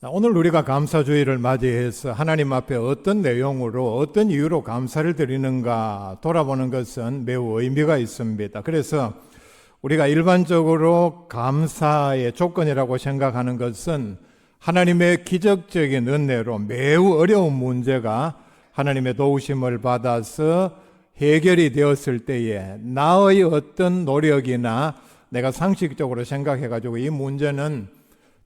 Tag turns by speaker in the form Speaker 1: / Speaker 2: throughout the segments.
Speaker 1: 오늘 우리가 감사주의를 맞이해서 하나님 앞에 어떤 내용으로 어떤 이유로 감사를 드리는가 돌아보는 것은 매우 의미가 있습니다. 그래서 우리가 일반적으로 감사의 조건이라고 생각하는 것은 하나님의 기적적인 은혜로 매우 어려운 문제가 하나님의 도우심을 받아서 해결이 되었을 때에 나의 어떤 노력이나 내가 상식적으로 생각해 가지고 이 문제는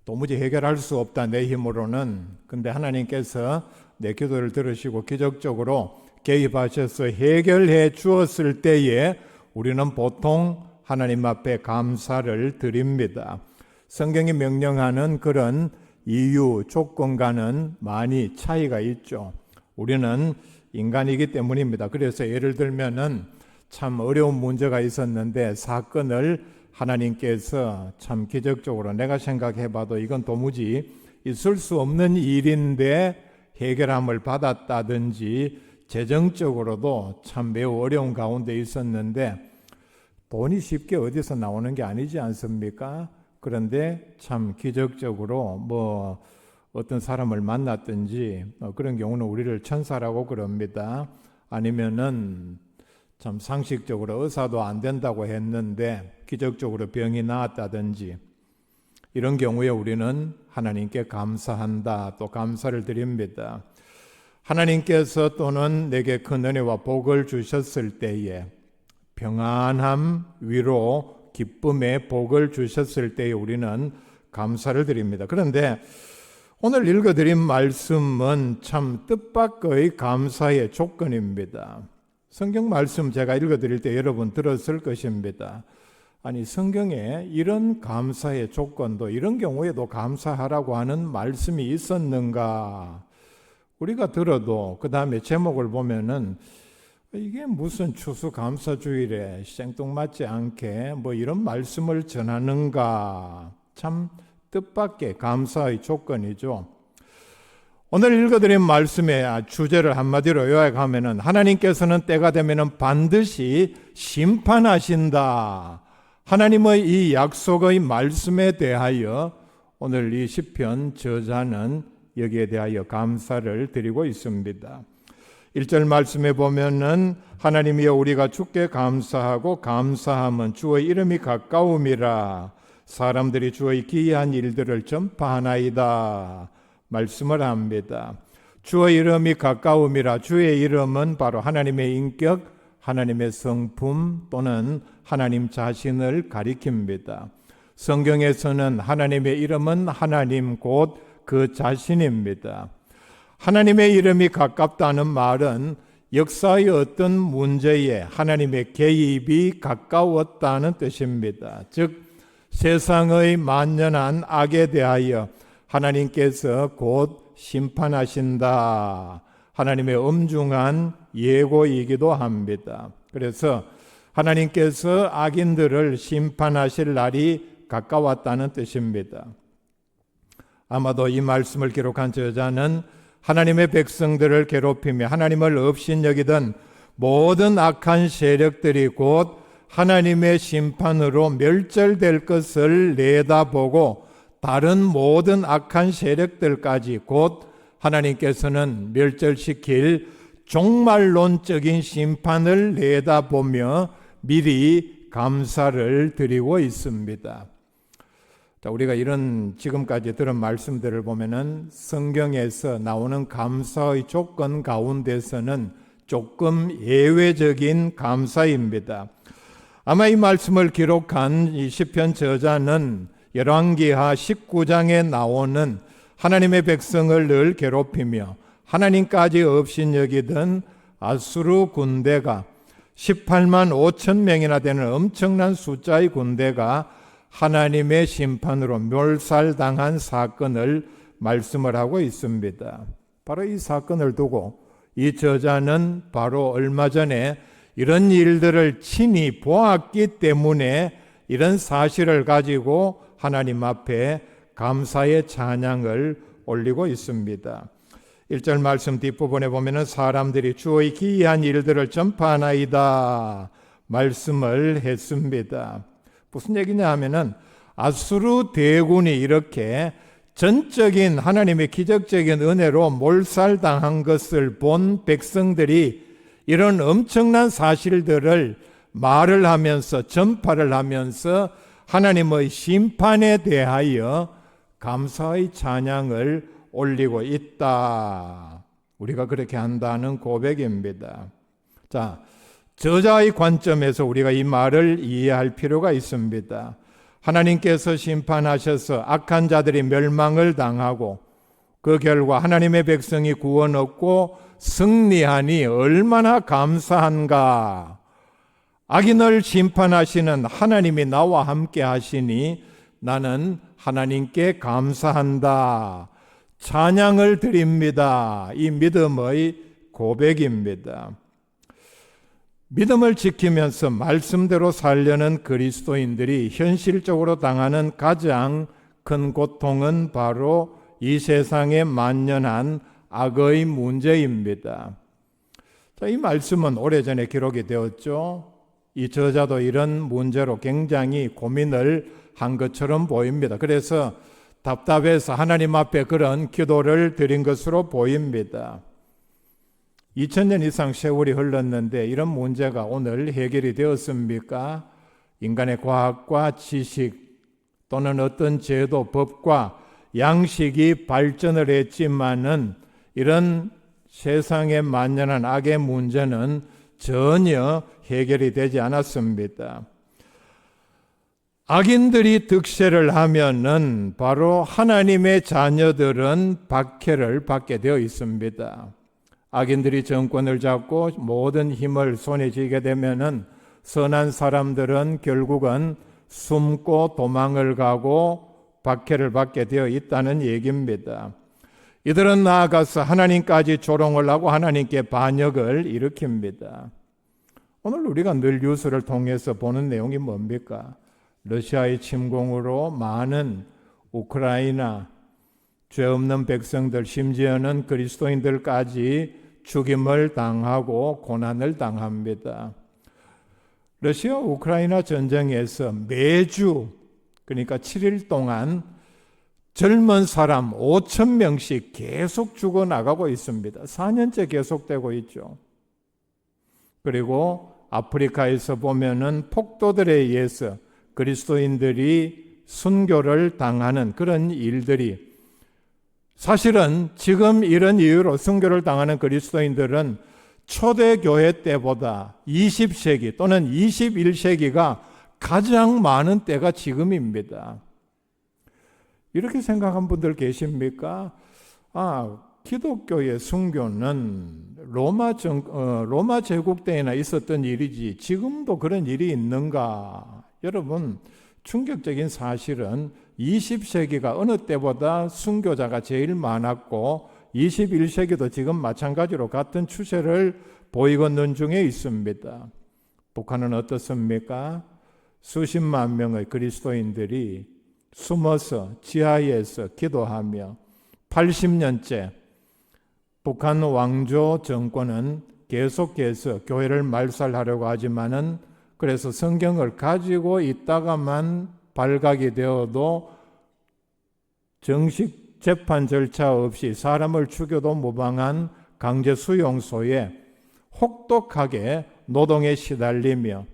Speaker 1: 도무지 해결할 수 없다 내 힘으로는 근데 하나님께서 내 기도를 들으시고 기적적으로 개입하셔서 해결해 주었을 때에 우리는 보통 하나님 앞에 감사를 드립니다. 성경이 명령하는 그런 이유 조건과는 많이 차이가 있죠. 우리는 인간이기 때문입니다. 그래서 예를 들면은 참 어려운 문제가 있었는데 사건을 하나님께서 참 기적적으로 내가 생각해 봐도 이건 도무지 있을 수 없는 일인데 해결함을 받았다든지 재정적으로도 참 매우 어려운 가운데 있었는데 돈이 쉽게 어디서 나오는 게 아니지 않습니까? 그런데 참 기적적으로 뭐 어떤 사람을 만났든지 어, 그런 경우는 우리를 천사라고 그럽니다. 아니면은 참 상식적으로 의사도 안 된다고 했는데 기적적으로 병이 나았다든지 이런 경우에 우리는 하나님께 감사한다 또 감사를 드립니다. 하나님께서 또는 내게 큰 은혜와 복을 주셨을 때에 평안함, 위로, 기쁨의 복을 주셨을 때에 우리는 감사를 드립니다. 그런데 오늘 읽어드린 말씀은 참 뜻밖의 감사의 조건입니다. 성경 말씀 제가 읽어드릴 때 여러분 들었을 것입니다. 아니, 성경에 이런 감사의 조건도 이런 경우에도 감사하라고 하는 말씀이 있었는가? 우리가 들어도 그 다음에 제목을 보면은 이게 무슨 추수 감사 주일에 생뚱맞지 않게 뭐 이런 말씀을 전하는가? 참 뜻밖의 감사의 조건이죠. 오늘 읽어드린 말씀의 주제를 한마디로 요약하면은 하나님께서는 때가 되면은 반드시 심판하신다. 하나님의 이 약속의 말씀에 대하여 오늘 이 시편 저자는 여기에 대하여 감사를 드리고 있습니다. 1절 말씀에 보면은 하나님이여 우리가 주께 감사하고 감사함은 주의 이름이 가까움이라 사람들이 주의 기이한 일들을 전파하나이다 말씀을 합니다. 주의 이름이 가까움이라 주의 이름은 바로 하나님의 인격, 하나님의 성품 또는 하나님 자신을 가리킵니다. 성경에서는 하나님의 이름은 하나님 곧 그 자신입니다. 하나님의 이름이 가깝다는 말은 역사의 어떤 문제에 하나님의 개입이 가까웠다는 뜻입니다. 즉, 세상의 만연한 악에 대하여 하나님께서 곧 심판하신다. 하나님의 엄중한 예고이기도 합니다. 그래서 하나님께서 악인들을 심판하실 날이 가까웠다는 뜻입니다. 아마도 이 말씀을 기록한 저자는 하나님의 백성들을 괴롭히며 하나님을 업신여기던 모든 악한 세력들이 곧 하나님의 심판으로 멸절될 것을 내다보고 다른 모든 악한 세력들까지 곧 하나님께서는 멸절시킬 종말론적인 심판을 내다보며 미리 감사를 드리고 있습니다. 자, 우리가 이런 지금까지 들은 말씀들을 보면은 성경에서 나오는 감사의 조건 가운데서는 조금 예외적인 감사입니다. 아마 이 말씀을 기록한 이 시편 저자는 열왕기하 19장에 나오는 하나님의 백성을 늘 괴롭히며 하나님까지 없인 여기던 아수르 군대가 18만 5천 명이나 되는 엄청난 숫자의 군대가 하나님의 심판으로 멸살당한 사건을 말씀을 하고 있습니다. 바로 이 사건을 두고 이 저자는 바로 얼마 전에 이런 일들을 친히 보았기 때문에 이런 사실을 가지고 하나님 앞에 감사의 찬양을 올리고 있습니다. 1절 말씀 뒷부분에 보면은 사람들이 주의 기이한 일들을 전파하나이다 말씀을 했습니다. 무슨 얘기냐 하면은 아수르 대군이 이렇게 전적인 하나님의 기적적인 은혜로 몰살당한 것을 본 백성들이 이런 엄청난 사실들을 말을 하면서 전파를 하면서 하나님의 심판에 대하여 감사의 찬양을 올리고 있다. 우리가 그렇게 한다는 고백입니다. 자, 저자의 관점에서 우리가 이 말을 이해할 필요가 있습니다. 하나님께서 심판하셔서 악한 자들이 멸망을 당하고 그 결과 하나님의 백성이 구원 얻고 승리하니 얼마나 감사한가. 악인을 심판하시는 하나님이 나와 함께 하시니 나는 하나님께 감사한다. 찬양을 드립니다. 이 믿음의 고백입니다. 믿음을 지키면서 말씀대로 살려는 그리스도인들이 현실적으로 당하는 가장 큰 고통은 바로 이 세상에 만연한 악의 문제입니다. 자, 이 말씀은 오래전에 기록이 되었죠. 이 저자도 이런 문제로 굉장히 고민을 한 것처럼 보입니다. 그래서 답답해서 하나님 앞에 그런 기도를 드린 것으로 보입니다. 2000년 이상 세월이 흘렀는데 이런 문제가 오늘 해결이 되었습니까? 인간의 과학과 지식 또는 어떤 제도, 법과 양식이 발전을 했지만은 이런 세상에 만연한 악의 문제는 전혀 해결이 되지 않았습니다. 악인들이 득세를 하면은 바로 하나님의 자녀들은 박해를 받게 되어 있습니다. 악인들이 정권을 잡고 모든 힘을 손에 쥐게 되면은 선한 사람들은 결국은 숨고 도망을 가고 박해를 받게 되어 있다는 얘기입니다. 이들은 나아가서 하나님까지 조롱을 하고 하나님께 반역을 일으킵니다. 오늘 우리가 늘 뉴스를 통해서 보는 내용이 뭡니까? 러시아의 침공으로 많은 우크라이나 죄 없는 백성들 심지어는 그리스도인들까지 죽임을 당하고 고난을 당합니다. 러시아 우크라이나 전쟁에서 매주 그러니까 7일 동안 젊은 사람 5천 명씩 계속 죽어 나가고 있습니다. 4년째 계속되고 있죠. 그리고 아프리카에서 보면은 폭도들에 의해서 그리스도인들이 순교를 당하는 그런 일들이 사실은 지금 이런 이유로 순교를 당하는 그리스도인들은 초대교회 때보다 20세기 또는 21세기가 가장 많은 때가 지금입니다. 이렇게 생각한 분들 계십니까? 아, 기독교의 순교는 로마 정, 어, 로마 제국 때에나 있었던 일이지 지금도 그런 일이 있는가? 여러분, 충격적인 사실은 20세기가 어느 때보다 순교자가 제일 많았고 21세기도 지금 마찬가지로 같은 추세를 보이고 있는 중에 있습니다. 북한은 어떻습니까? 수십만 명의 그리스도인들이 숨어서 지하에서 기도하며 80년째 북한 왕조 정권은 계속해서 교회를 말살하려고 하지만은 그래서 성경을 가지고 있다가만 발각이 되어도 정식 재판 절차 없이 사람을 죽여도 무방한 강제 수용소에 혹독하게 노동에 시달리며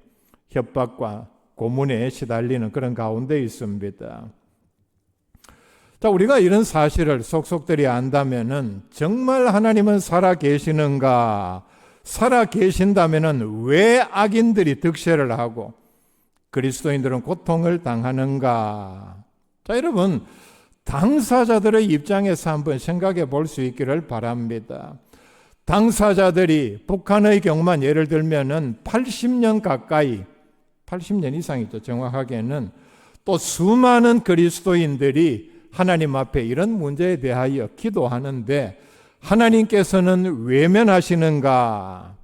Speaker 1: 협박과 고문에 시달리는 그런 가운데 있습니다. 자, 우리가 이런 사실을 속속들이 안다면은 정말 하나님은 살아 계시는가? 살아 계신다면은 왜 악인들이 득세를 하고 그리스도인들은 고통을 당하는가? 자, 여러분, 당사자들의 입장에서 한번 생각해 볼 수 있기를 바랍니다. 당사자들이 북한의 경우만 예를 들면은 80년 가까이, 80년 이상이죠. 정확하게는 또 수많은 그리스도인들이 하나님 앞에 이런 문제에 대하여 기도하는데 하나님께서는 외면하시는가?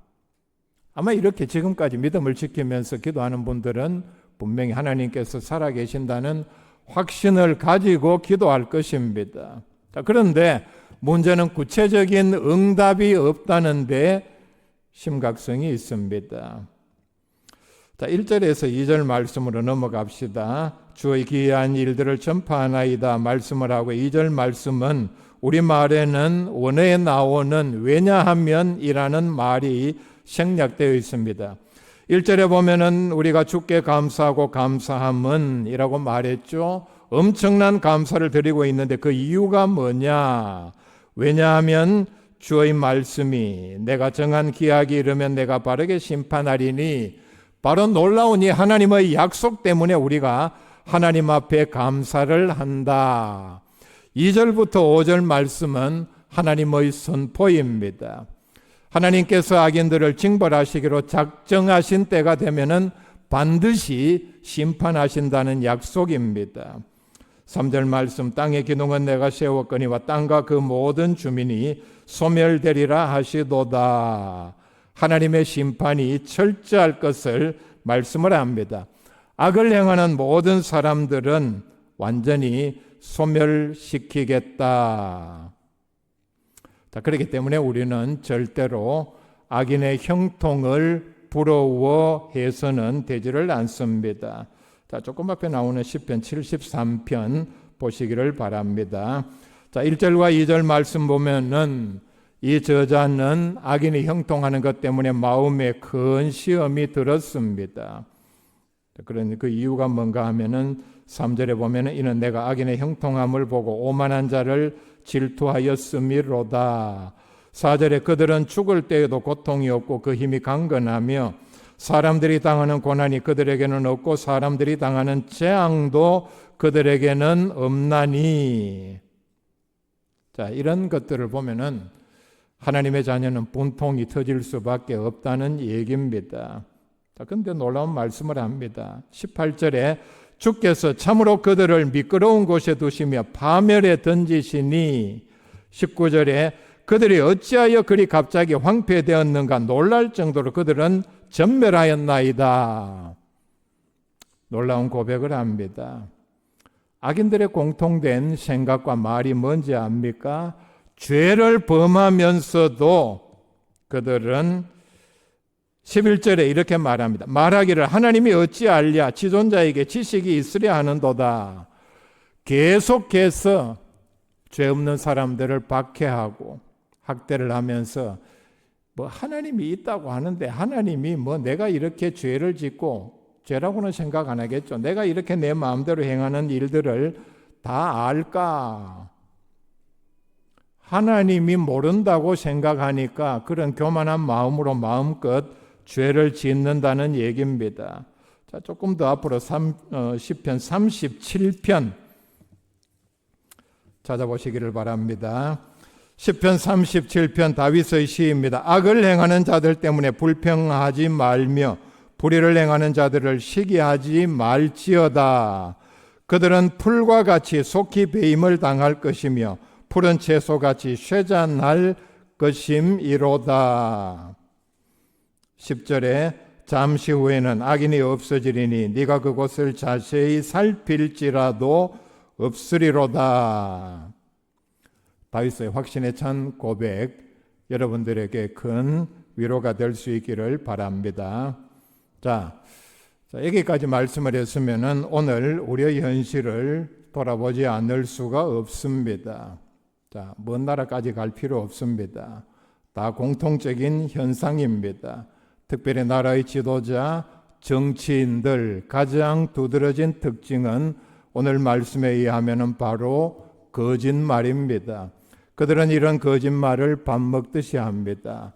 Speaker 1: 아마 이렇게 지금까지 믿음을 지키면서 기도하는 분들은 분명히 하나님께서 살아계신다는 확신을 가지고 기도할 것입니다. 자, 그런데 문제는 구체적인 응답이 없다는데 심각성이 있습니다. 자, 1절에서 2절 말씀으로 넘어갑시다. 주의 기이한 일들을 전파하나이다 말씀을 하고 2절 말씀은 우리 말에는 원어에 나오는 왜냐하면이라는 말이 생략되어 있습니다. 1절에 보면은 우리가 주께 감사하고 감사함은 이라고 말했죠. 엄청난 감사를 드리고 있는데 그 이유가 뭐냐? 왜냐하면 주의 말씀이 내가 정한 기약이 이르면 내가 바르게 심판하리니 바로 놀라운 이 하나님의 약속 때문에 우리가 하나님 앞에 감사를 한다. 2절부터 5절 말씀은 하나님의 선포입니다. 하나님께서 악인들을 징벌하시기로 작정하신 때가 되면은 반드시 심판하신다는 약속입니다. 3절 말씀 땅의 기둥은 내가 세웠거니와 땅과 그 모든 주민이 소멸되리라 하시도다. 하나님의 심판이 철저할 것을 말씀을 합니다. 악을 행하는 모든 사람들은 완전히 소멸시키겠다. 자, 그렇기 때문에 우리는 절대로 악인의 형통을 부러워해서는 되지를 않습니다. 자, 조금 앞에 나오는 10편 73편 보시기를 바랍니다. 자, 1절과 2절 말씀 보면은 이 저자는 악인이 형통하는 것 때문에 마음에 큰 시험이 들었습니다. 그런 그 이유가 뭔가 하면은 3절에 보면은 이는 내가 악인의 형통함을 보고 오만한 자를 질투하였음이로다. 4절에 그들은 죽을 때에도 고통이 없고 그 힘이 강건하며 사람들이 당하는 고난이 그들에게는 없고 사람들이 당하는 재앙도 그들에게는 없나니. 자, 이런 것들을 보면은 하나님의 자녀는 분통이 터질 수밖에 없다는 얘기입니다. 자, 근데 놀라운 말씀을 합니다. 18절에 주께서 참으로 그들을 미끄러운 곳에 두시며 파멸에 던지시니 19절에 그들이 어찌하여 그리 갑자기 황폐되었는가 놀랄 정도로 그들은 전멸하였나이다. 놀라운 고백을 합니다. 악인들의 공통된 생각과 말이 뭔지 압니까? 죄를 범하면서도 그들은 11절에 이렇게 말합니다. 말하기를 하나님이 어찌 알랴 지존자에게 지식이 있으려 하는도다. 계속해서 죄 없는 사람들을 박해하고 학대를 하면서 뭐 하나님이 있다고 하는데 하나님이 뭐 내가 이렇게 죄를 짓고 죄라고는 생각 안 하겠죠. 내가 이렇게 내 마음대로 행하는 일들을 다 알까? 하나님이 모른다고 생각하니까 그런 교만한 마음으로 마음껏 죄를 짓는다는 얘기입니다. 자, 조금 더 앞으로 3, 어, 10편 37편 찾아보시기를 바랍니다. 10편 37편 다윗의 시입니다. 악을 행하는 자들 때문에 불평하지 말며 불의를 행하는 자들을 시기하지 말지어다. 그들은 풀과 같이 속히 배임을 당할 것이며 푸른 채소같이 쇠잔할 것임이로다. 10절에 잠시 후에는 악인이 없어지리니 네가 그곳을 자세히 살필지라도 없으리로다. 다윗의 확신에 찬 고백 여러분들에게 큰 위로가 될 수 있기를 바랍니다. 자, 자 여기까지 말씀을 했으면은 오늘 우리의 현실을 돌아보지 않을 수가 없습니다. 자, 먼 나라까지 갈 필요 없습니다. 다 공통적인 현상입니다. 특별히 나라의 지도자, 정치인들 가장 두드러진 특징은 오늘 말씀에 의하면 바로 거짓말입니다. 그들은 이런 거짓말을 밥 먹듯이 합니다.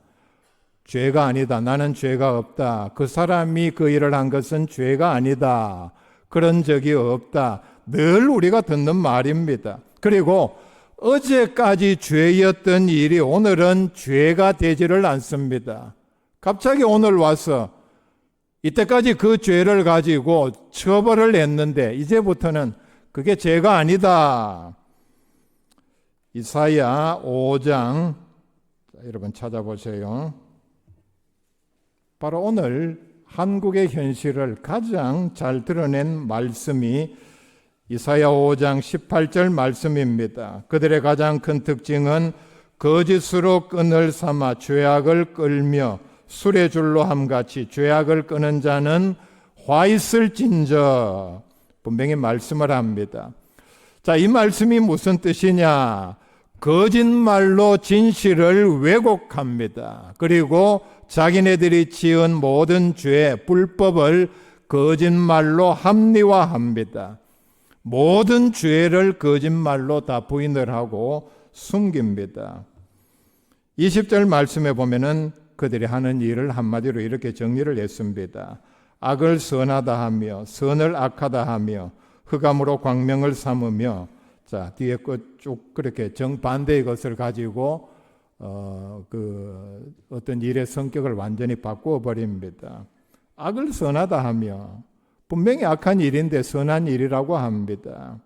Speaker 1: 죄가 아니다. 나는 죄가 없다. 그 사람이 그 일을 한 것은 죄가 아니다. 그런 적이 없다. 늘 우리가 듣는 말입니다. 그리고 어제까지 죄였던 일이 오늘은 죄가 되지를 않습니다. 갑자기 오늘 와서 이때까지 그 죄를 가지고 처벌을 했는데 이제부터는 그게 죄가 아니다. 이사야 5장 여러분 찾아보세요. 바로 오늘 한국의 현실을 가장 잘 드러낸 말씀이 이사야 5장 18절 말씀입니다. 그들의 가장 큰 특징은 거짓으로 끈을 삼아 죄악을 끌며 술의 줄로 함같이 죄악을 끄는 자는 화 있을진저 분명히 말씀을 합니다. 자, 이 말씀이 무슨 뜻이냐? 거짓말로 진실을 왜곡합니다. 그리고 자기네들이 지은 모든 죄, 불법을 거짓말로 합리화합니다. 모든 죄를 거짓말로 다 부인을 하고 숨깁니다. 20절 말씀에 보면은 그들이 하는 일을 한마디로 이렇게 정리를 했습니다. 악을 선하다 하며 선을 악하다 하며 흑암으로 광명을 삼으며 자 뒤에 쭉 그렇게 정반대의 것을 가지고 어, 그 어떤 일의 성격을 완전히 바꾸어 버립니다. 악을 선하다 하며 분명히 악한 일인데 선한 일이라고 합니다.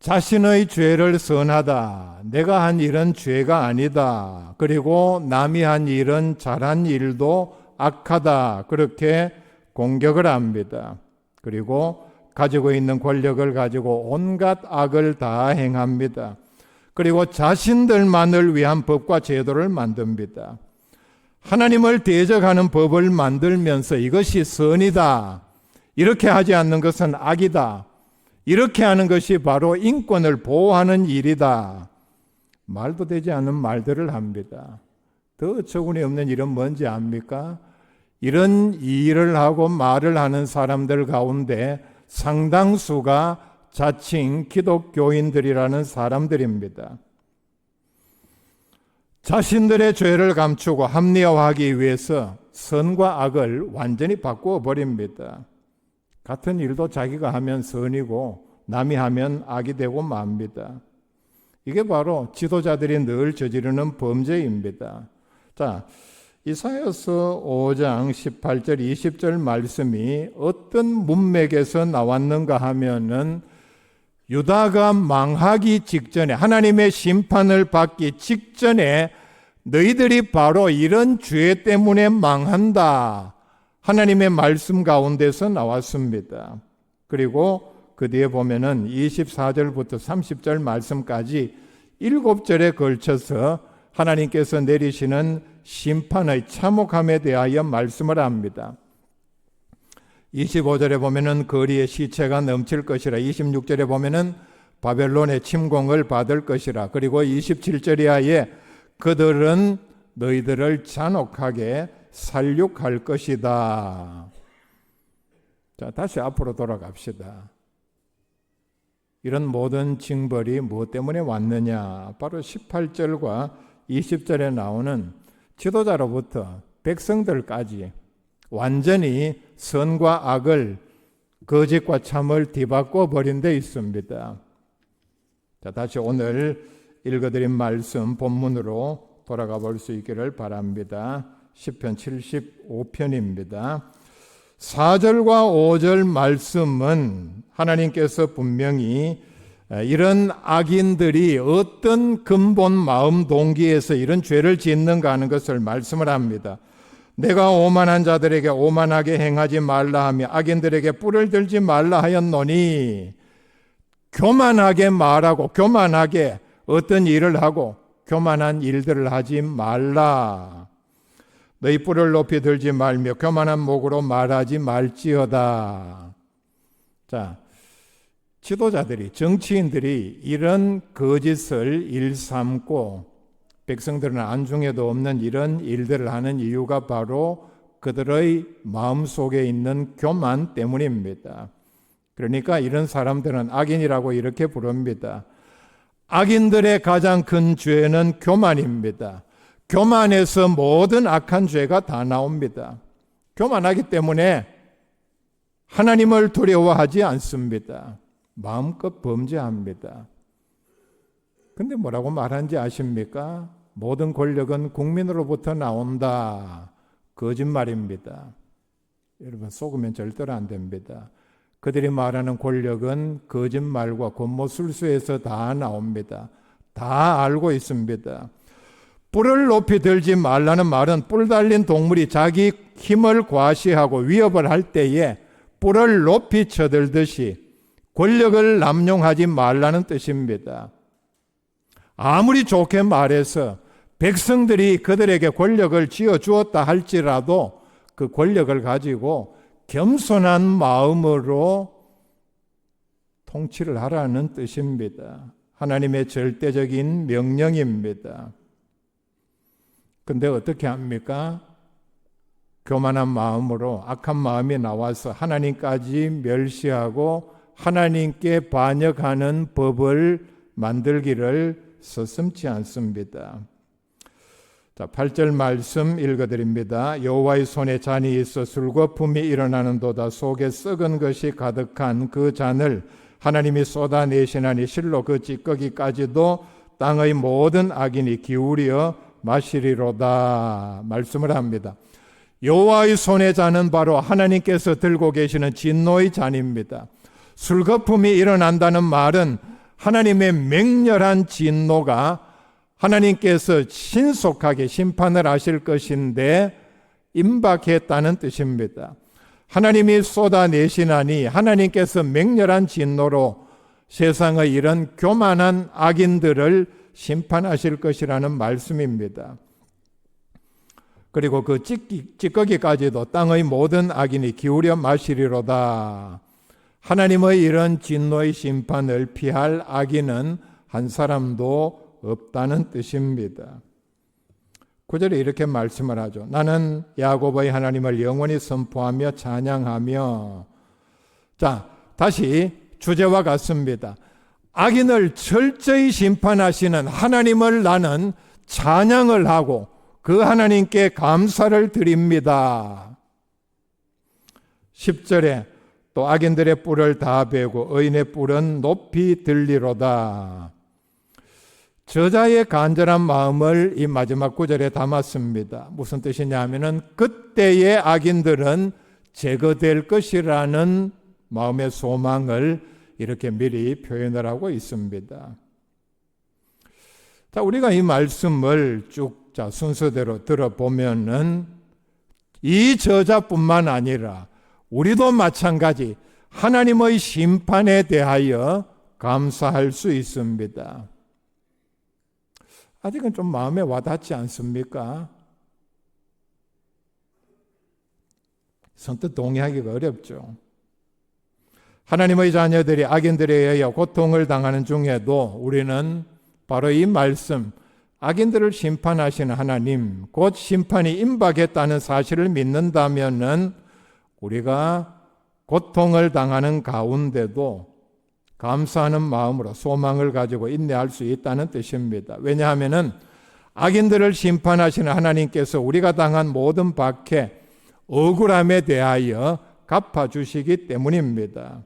Speaker 1: 자신의 죄를 선하다. 내가 한 일은 죄가 아니다. 그리고 남이 한 일은 잘한 일도 악하다. 그렇게 공격을 합니다. 그리고 가지고 있는 권력을 가지고 온갖 악을 다 행합니다. 그리고 자신들만을 위한 법과 제도를 만듭니다. 하나님을 대적하는 법을 만들면서 이것이 선이다. 이렇게 하지 않는 것은 악이다. 이렇게 하는 것이 바로 인권을 보호하는 일이다. 말도 되지 않는 말들을 합니다. 더 어처구니 없는 일은 뭔지 압니까? 이런 일을 하고 말을 하는 사람들 가운데 상당수가 자칭 기독교인들이라는 사람들입니다. 자신들의 죄를 감추고 합리화하기 위해서 선과 악을 완전히 바꾸어 버립니다. 같은 일도 자기가 하면 선이고 남이 하면 악이 되고 맙니다. 이게 바로 지도자들이 늘 저지르는 범죄입니다. 자, 이사야서 5장 18절 20절 말씀이 어떤 문맥에서 나왔는가 하면은 유다가 망하기 직전에 하나님의 심판을 받기 직전에 너희들이 바로 이런 죄 때문에 망한다. 하나님의 말씀 가운데서 나왔습니다. 그리고 그 뒤에 보면은 24절부터 30절 말씀까지 일곱 절에 걸쳐서 하나님께서 내리시는 심판의 참혹함에 대하여 말씀을 합니다. 25절에 보면은 거리에 시체가 넘칠 것이라 26절에 보면은 바벨론의 침공을 받을 것이라 그리고 27절이하에 그들은 너희들을 잔혹하게 살육할 것이다. 자, 다시 앞으로 돌아갑시다. 이런 모든 징벌이 무엇 때문에 왔느냐? 바로 18절과 20절에 나오는 지도자로부터 백성들까지 완전히 선과 악을 거짓과 참을 뒤바꿔 버린 데 있습니다. 자, 다시 오늘 읽어드린 말씀 본문으로 돌아가 볼 수 있기를 바랍니다. 10편 75편입니다. 4절과 5절 말씀은 하나님께서 분명히 이런 악인들이 어떤 근본 마음 동기에서 이런 죄를 짓는가 하는 것을 말씀을 합니다. 내가 오만한 자들에게 오만하게 행하지 말라 하며 악인들에게 뿔을 들지 말라 하였노니 교만하게 말하고 교만하게 어떤 일을 하고 교만한 일들을 하지 말라. 너희 뿔을 높이 들지 말며 교만한 목으로 말하지 말지어다. 자, 지도자들이, 정치인들이 이런 거짓을 일삼고 백성들은 안중에도 없는 이런 일들을 하는 이유가 바로 그들의 마음 속에 있는 교만 때문입니다. 그러니까 이런 사람들은 악인이라고 이렇게 부릅니다. 악인들의 가장 큰 죄는 교만입니다. 교만에서 모든 악한 죄가 다 나옵니다. 교만하기 때문에 하나님을 두려워하지 않습니다. 마음껏 범죄합니다. 근데 뭐라고 말하는지 아십니까? 모든 권력은 국민으로부터 나온다. 거짓말입니다. 여러분, 속으면 절대로 안 됩니다. 그들이 말하는 권력은 거짓말과 권모술수에서 다 나옵니다. 다 알고 있습니다. 뿔을 높이 들지 말라는 말은 뿔 달린 동물이 자기 힘을 과시하고 위협을 할 때에 뿔을 높이 쳐들듯이 권력을 남용하지 말라는 뜻입니다. 아무리 좋게 말해서 백성들이 그들에게 권력을 쥐어 주었다 할지라도 그 권력을 가지고 겸손한 마음으로 통치를 하라는 뜻입니다. 하나님의 절대적인 명령입니다. 근데 어떻게 합니까? 교만한 마음으로 악한 마음이 나와서 하나님까지 멸시하고 하나님께 반역하는 법을 만들기를 서슴지 않습니다. 자, 8절 말씀 읽어드립니다. 여호와의 손에 잔이 있어 술거품이 일어나는 도다 속에 썩은 것이 가득한 그 잔을 하나님이 쏟아내시나니 실로 그 찌꺼기까지도 땅의 모든 악인이 기울여 마시리로다 말씀을 합니다. 여호와의 손에 잔은 바로 하나님께서 들고 계시는 진노의 잔입니다. 술거품이 일어난다는 말은 하나님의 맹렬한 진노가 하나님께서 신속하게 심판을 하실 것인데 임박했다는 뜻입니다. 하나님이 쏟아내시나니 하나님께서 맹렬한 진노로 세상의 이런 교만한 악인들을 심판하실 것이라는 말씀입니다. 그리고 그 찌꺼기까지도 땅의 모든 악인이 기울여 마시리로다. 하나님의 이런 진노의 심판을 피할 악인은 한 사람도 없다는 뜻입니다. 구절에 이렇게 말씀을 하죠. 나는 야곱의 하나님을 영원히 선포하며 찬양하며 자, 다시 주제와 같습니다. 악인을 철저히 심판하시는 하나님을 나는 찬양을 하고 그 하나님께 감사를 드립니다. 10절에 또 악인들의 뿔을 다 베고 의인의 뿔은 높이 들리로다. 저자의 간절한 마음을 이 마지막 구절에 담았습니다. 무슨 뜻이냐 하면은 그때의 악인들은 제거될 것이라는 마음의 소망을 이렇게 미리 표현을 하고 있습니다. 자, 우리가 이 말씀을 쭉 자, 순서대로 들어보면은 이 저자뿐만 아니라 우리도 마찬가지 하나님의 심판에 대하여 감사할 수 있습니다. 아직은 좀 마음에 와닿지 않습니까? 선뜻 동의하기가 어렵죠. 하나님의 자녀들이 악인들에 의하여 고통을 당하는 중에도 우리는 바로 이 말씀, 악인들을 심판하시는 하나님, 곧 심판이 임박했다는 사실을 믿는다면은 우리가 고통을 당하는 가운데도 감사하는 마음으로 소망을 가지고 인내할 수 있다는 뜻입니다. 왜냐하면은 악인들을 심판하시는 하나님께서 우리가 당한 모든 박해, 억울함에 대하여 갚아주시기 때문입니다.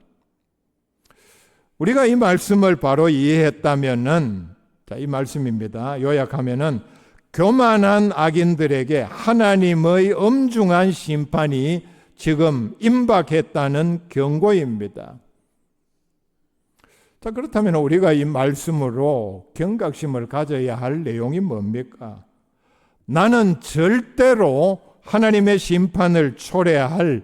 Speaker 1: 우리가 이 말씀을 바로 이해했다면은, 자, 이 말씀입니다. 요약하면은, 교만한 악인들에게 하나님의 엄중한 심판이 지금 임박했다는 경고입니다. 자, 그렇다면 우리가 이 말씀으로 경각심을 가져야 할 내용이 뭡니까? 나는 절대로 하나님의 심판을 초래할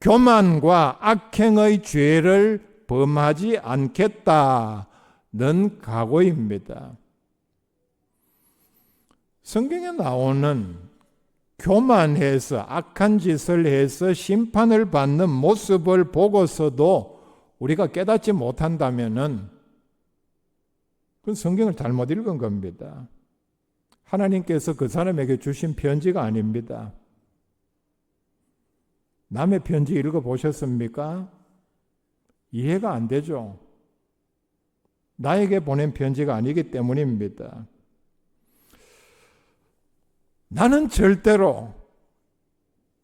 Speaker 1: 교만과 악행의 죄를 범하지 않겠다는 각오입니다. 성경에 나오는 교만해서 악한 짓을 해서 심판을 받는 모습을 보고서도 우리가 깨닫지 못한다면은 그건 성경을 잘못 읽은 겁니다. 하나님께서 그 사람에게 주신 편지가 아닙니다. 남의 편지 읽어 보셨습니까? 이해가 안 되죠. 나에게 보낸 편지가 아니기 때문입니다. 나는 절대로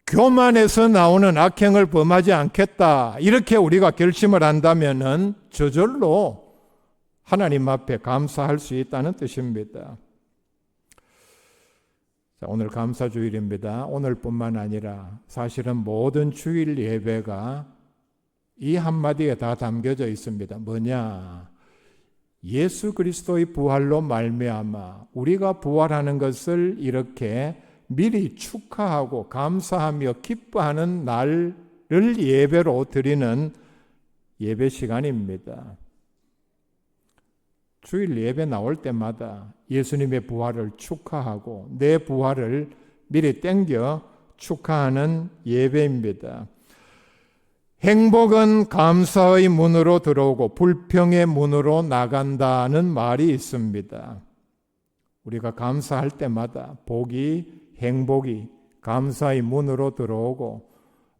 Speaker 1: 교만에서 나오는 악행을 범하지 않겠다. 이렇게 우리가 결심을 한다면은 저절로 하나님 앞에 감사할 수 있다는 뜻입니다. 자, 오늘 감사 주일입니다. 오늘뿐만 아니라 사실은 모든 주일 예배가 이 한마디에 다 담겨져 있습니다. 뭐냐? 예수 그리스도의 부활로 말미암아 우리가 부활하는 것을 이렇게 미리 축하하고 감사하며 기뻐하는 날을 예배로 드리는 예배 시간입니다. 주일 예배 나올 때마다 예수님의 부활을 축하하고 내 부활을 미리 땡겨 축하하는 예배입니다. 행복은 감사의 문으로 들어오고 불평의 문으로 나간다는 말이 있습니다. 우리가 감사할 때마다 복이, 행복이 감사의 문으로 들어오고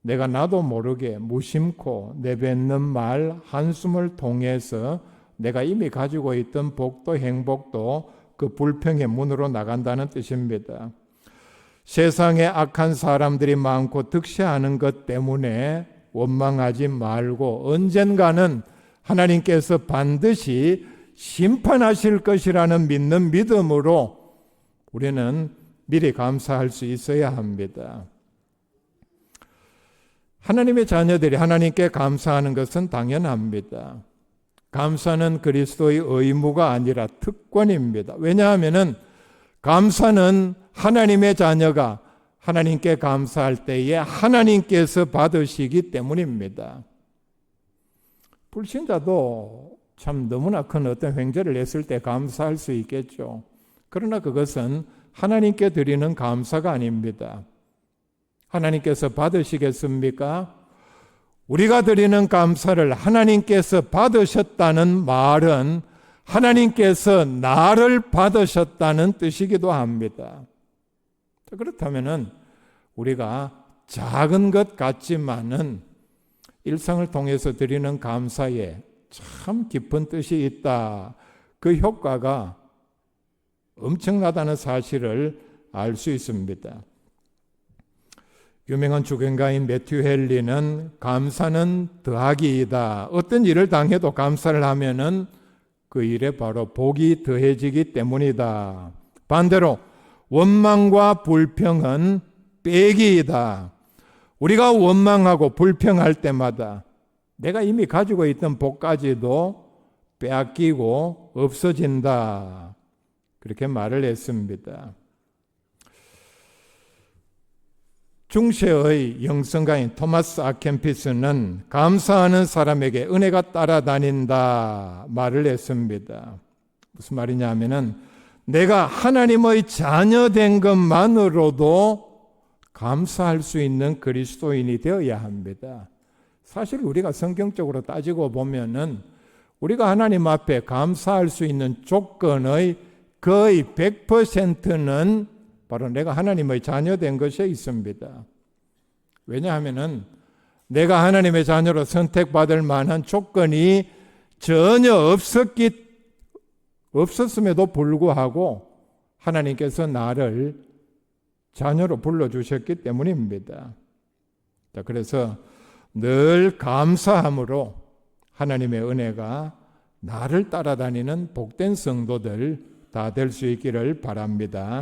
Speaker 1: 내가 나도 모르게 무심코 내뱉는 말, 한숨을 통해서 내가 이미 가지고 있던 복도 행복도 그 불평의 문으로 나간다는 뜻입니다. 세상에 악한 사람들이 많고 득세하는 것 때문에 원망하지 말고 언젠가는 하나님께서 반드시 심판하실 것이라는 믿는 믿음으로 우리는 미리 감사할 수 있어야 합니다. 하나님의 자녀들이 하나님께 감사하는 것은 당연합니다. 감사는 그리스도의 의무가 아니라 특권입니다. 왜냐하면 감사는 하나님의 자녀가 하나님께 감사할 때에 하나님께서 받으시기 때문입니다. 불신자도 참 너무나 큰 어떤 횡재를 했을 때 감사할 수 있겠죠. 그러나 그것은 하나님께 드리는 감사가 아닙니다. 하나님께서 받으시겠습니까? 우리가 드리는 감사를 하나님께서 받으셨다는 말은 하나님께서 나를 받으셨다는 뜻이기도 합니다. 그렇다면 우리가 작은 것 같지만은 일상을 통해서 드리는 감사에 참 깊은 뜻이 있다. 그 효과가 엄청나다는 사실을 알 수 있습니다. 유명한 주경가인 매튜 헬리는 감사는 더하기이다. 어떤 일을 당해도 감사를 하면은 그 일에 바로 복이 더해지기 때문이다. 반대로 원망과 불평은 빼기이다. 우리가 원망하고 불평할 때마다 내가 이미 가지고 있던 복까지도 빼앗기고 없어진다. 그렇게 말을 했습니다. 중세의 영성가인 토마스 아켄피스는 감사하는 사람에게 은혜가 따라다닌다 말을 했습니다. 무슨 말이냐 하면은 내가 하나님의 자녀된 것만으로도 감사할 수 있는 그리스도인이 되어야 합니다. 사실 우리가 성경적으로 따지고 보면은 우리가 하나님 앞에 감사할 수 있는 조건의 거의 100%는 바로 내가 하나님의 자녀된 것에 있습니다. 왜냐하면은 내가 하나님의 자녀로 선택받을 만한 조건이 전혀 없었기 없었음에도 불구하고 하나님께서 나를 자녀로 불러주셨기 때문입니다. 자, 그래서 늘 감사함으로 하나님의 은혜가 나를 따라다니는 복된 성도들 다 될 수 있기를 바랍니다.